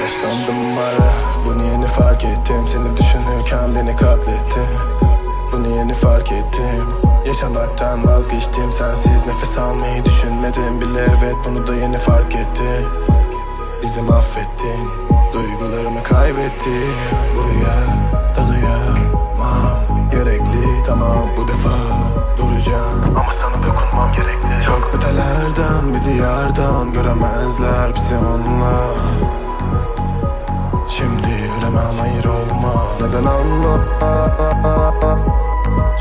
Yaşlandım ara Bunu yeni fark ettim? Seni düşünürken beni katlettin. Bunu yeni fark ettim? Yaşamaktan vazgeçtim. Sensiz nefes almayı düşünmedim bile. Evet bunu da yeni fark ettim Bizi mahvettin. Duygularımı kaybettim Buraya dalayamam. Gerekli tamam bu defa duracağım. Ama sana gerekli Ötelerden bir diyardan Göremezler bizi onlar. Şimdi ölemem hayır olma. Neden anlamaz?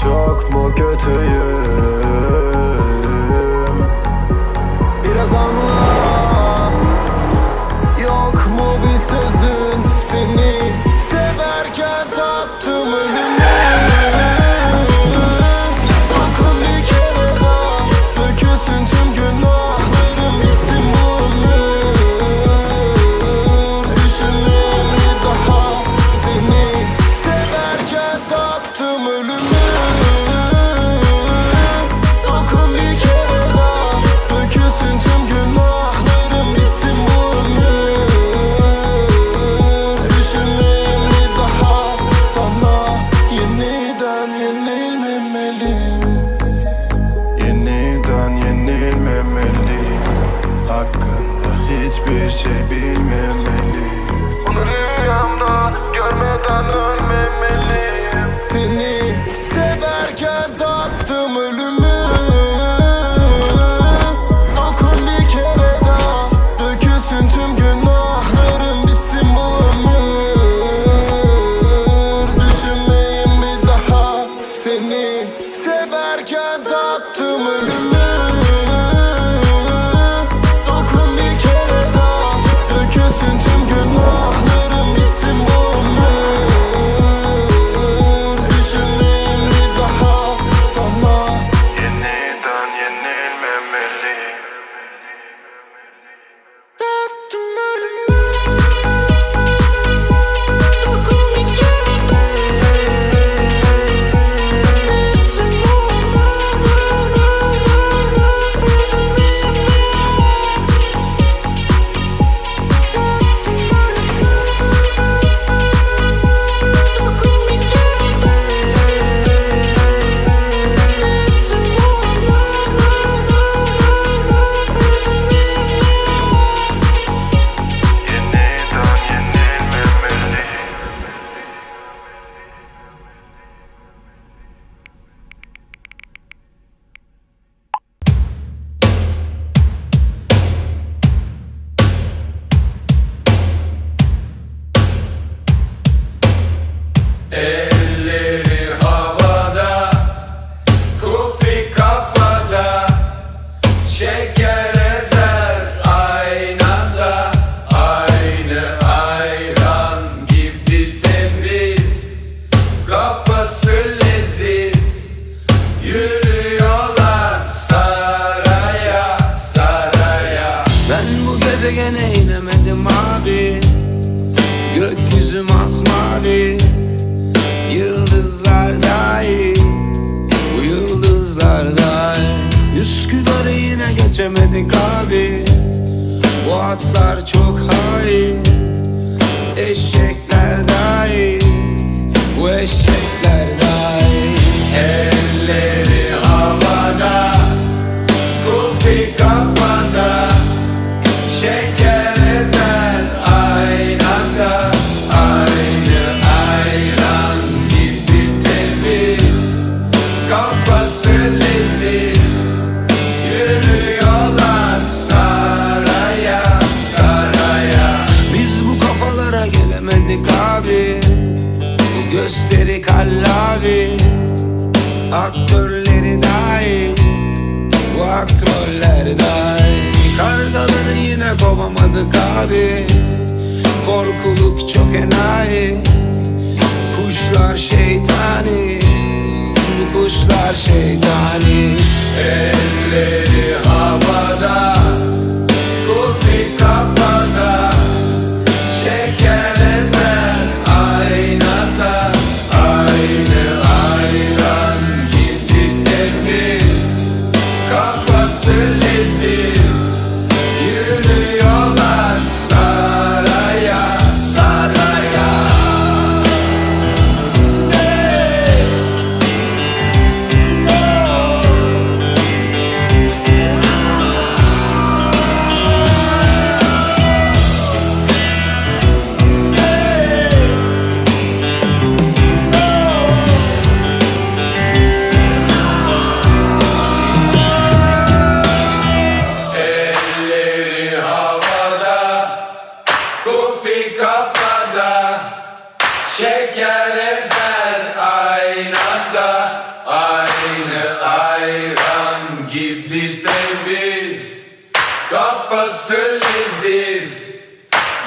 Çok mu kötüyüm? Biraz anlat severken tattım ölümü Masmavi Yıldızlar dahi Bu yıldızlar dahi Üsküdar'ı yine geçemedik abi. Bu atlar çok hain. Eşekler dahi Bu eşekler abi. Bu gösteri kallavi. Aktörleri dahi Bu aktroller dahi Kardaları yine kovamadık abi. Korkuluk çok enayi. Kuşlar şeytani. Kuşlar şeytani. Elleri havada, temiz Kafası leziz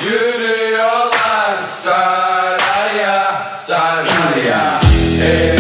Yürüyorlar saraya saraya. Elleri